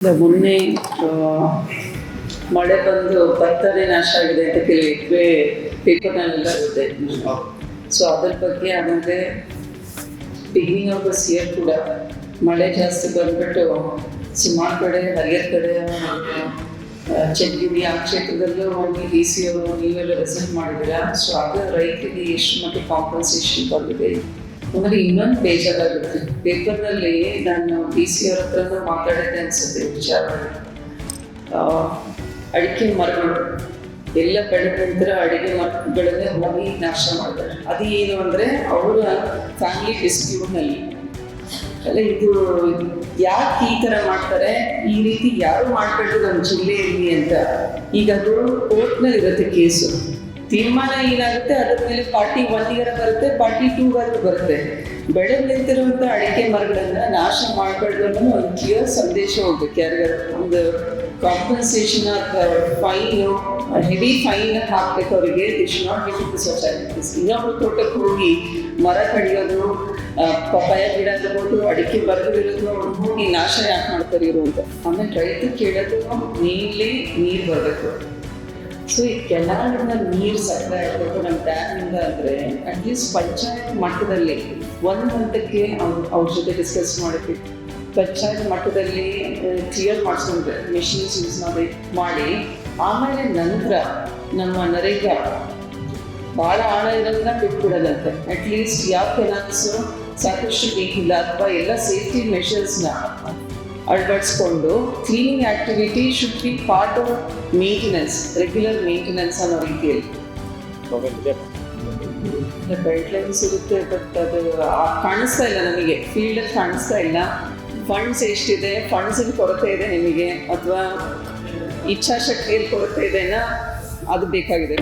ಮೊನ್ನೆ ಮಳೆ ಬಂದು ಭತ್ತನೇ ನಾಶ ಆಗಿದೆ ಅಂತ ಕೇಳಿದ್ವಿ ಪೇಪರ್ನಲ್ಲೆಲ್ಲ ಇರುತ್ತೆ ಸೊ ಅದ್ರ ಬಗ್ಗೆ ಆಮೇಲೆ ಬಿಗಿನಿಂಗ್ ಆಫ್ ದಿಸ್ ಇಯರ್ ಕೂಡ ಮಳೆ ಜಾಸ್ತಿ ಬಂದ್ಬಿಟ್ಟು ಸುಮಾರು ಕಡೆ, ಹರಿಯರ್ ಕಡೆ ಚೆನ್ಗಿರಿ ಆ ಕ್ಷೇತ್ರದಲ್ಲೂ ಹೋಗಿ ಡಿ ಸಿ ಅವರು ನೀವೆಲ್ಲ ರೆಸಲ್ಟ್ ಮಾಡಿದ್ದೀರಾ? ಸೊ ಅದು ರೈತರಿಗೆ ಎಷ್ಟು ಮಟ್ಟಿಗೆ ಕಾಂಪನ್ಸೇಷನ್ ಬಂದಿದೆ ಆಮೇಲೆ ಇನ್ನೊಂದು ಬೇಜಾರಾಗುತ್ತೆ. ಪೇಪರ್ನಲ್ಲಿ ನಾನು ಡಿ ಸಿ ಅವ್ರ ಹತ್ರನೂ ಮಾತಾಡಿದ್ದೆ ಅನ್ಸುತ್ತೆ ವಿಚಾರ ಅಡಿಕೆ ಮರಗಳು, ಎಲ್ಲ ಕಡೆ ನಂತರ ಅಡಿಗೆ ಮರಗಳನ್ನೇ ಹೋಗಿ ನಾಶ ಮಾಡ್ತಾರೆ. ಅದು ಏನು ಅಂದರೆ ಅವರ ಫ್ಯಾಮಿಲಿ ಡಿಸ್ಪ್ಯೂಟ್ನಲ್ಲಿ ಅಲ್ಲ, ಇದು ಯಾಕೆ ಈ ಥರ ಮಾಡ್ತಾರೆ? ಈ ರೀತಿ ಯಾರು ಮಾಡ್ಬಿಟ್ಟು ನಮ್ಮ ಜಿಲ್ಲೆಯಲ್ಲಿ ಅಂತ. ಈಗ ಅದು ಕೋರ್ಟ್ನಲ್ಲಿ ಇರುತ್ತೆ ಕೇಸು ತೀರ್ಮಾನ ಏನಾಗುತ್ತೆ? ಅದ್ರ ಮೇಲೆ ಪಾರ್ಟಿ ಇಯರ್ ಬರುತ್ತೆ ಪಾರ್ಟಿ ಟೂಗಾದ್ರೂ ಬರುತ್ತೆ. ಬೆಳೆ ನಿಂತಿರುವಂಥ ಅಡಿಕೆ ಮರಗಳನ್ನ ನಾಶ ಮಾಡಬಾರ್ದು ಅನ್ನೋ ಒಂದು ಕ್ಲಿಯರ್ ಸಂದೇಶ ಹೋಗ್ಬೇಕು. ಯಾರಿಗಾರು ಒಂದು ಕಾಂಪನ್ಸೇಷನ್ ಅಥವಾ ಫೈನು ಹೆವಿ ಫೈನ್ ಹಾಕ್ಬೇಕು ಅವರಿಗೆ this not give to societies ಇನ್ನೊಬ್ರು ತೋಟಕ್ಕೆ ಹೋಗಿ ಮರ ಕಡಿಯೋದು ಪಪ್ಪಾಯ ಪಪಾಯ ಗಿಡ ಇರ್ಬೋದು ಅಡಿಕೆ ಬರೆದಿರೋದು ಅವ್ರು ಹೋಗಿ ನಾಶ ಯಾಕೆ ಮಾಡ್ತಾರೆ ಇರುವಂತ ಆಮೇಲೆ ರೈತ ಕೇಳೋದು ಮೇನ್ಲಿ ನೀರು ಬರಬೇಕು. ಸೊ ಈ ಕೆನಾಲಿಂದ ನೀರು ಸಪ್ಲೈ ಆಗಬೇಕು ನಮ್ಮ ಡ್ಯಾಮಿಂದ ಅಂದರೆ ಅಟ್ಲೀಸ್ಟ್ ಪಂಚಾಯತ್ ಮಟ್ಟದಲ್ಲಿ ಒಂದು ಹಂತಕ್ಕೆ ಅವ್ರ ಅವ್ರ ಜೊತೆ ಡಿಸ್ಕಸ್ ಮಾಡಿದ್ವಿ. ಪಂಚಾಯತ್ ಮಟ್ಟದಲ್ಲಿ ಕ್ಲಿಯರ್ ಮಾಡಿಸ್ಕೊಂಡ್ರೆ. ಮೆಷಿನ್ಸ್ ಯೂಸ್ ಮಾಡಿ ಮಾಡಿ. ಆಮೇಲೆ ನಂತರ ನಮ್ಮ ನರೇಗಾ ಭಾಳ ಆಳ ಇರೋದನ್ನ ಬಿಟ್ಬಿಡೋದಂತೆ. ಅಟ್ಲೀಸ್ಟ್ ಯಾವ ಕೆನಾಲ್ಸು ಸಾಕಷ್ಟು ಬೇಕಿಲ್ಲ ಅಥವಾ ಎಲ್ಲ ಸೇಫ್ಟಿ ಮೆಷರ್ಸ್ನ ಅಳವಡಿಸ್ಕೊಂಡು cleaning activity should be part of maintenance regular maintenance ಅನ್ನೋ ರೀತಿಯಲ್ಲಿ. ಗೈಡ್ಲೈನ್ಸ್ ಇರುತ್ತೆ ಬಟ್ ಅದು ಕಾಣಿಸ್ತಾ ಇಲ್ಲ ನಮಗೆ. ಫೀಲ್ಡಲ್ಲಿ ಕಾಣಿಸ್ತಾ ಇಲ್ಲ. ಫಂಡ್ಸ್ ಎಷ್ಟಿದೆ? ಫಂಡ್ಸಿನ ಕೊರತೆ ಇದೆ ನಿಮಗೆ. ಅಥವಾ ಇಚ್ಛಾಶಕ್ತಿಯಲ್ಲಿ ಕೊರತೆ ಇದೆನಾ ಅದು ಬೇಕಾಗಿದೆ.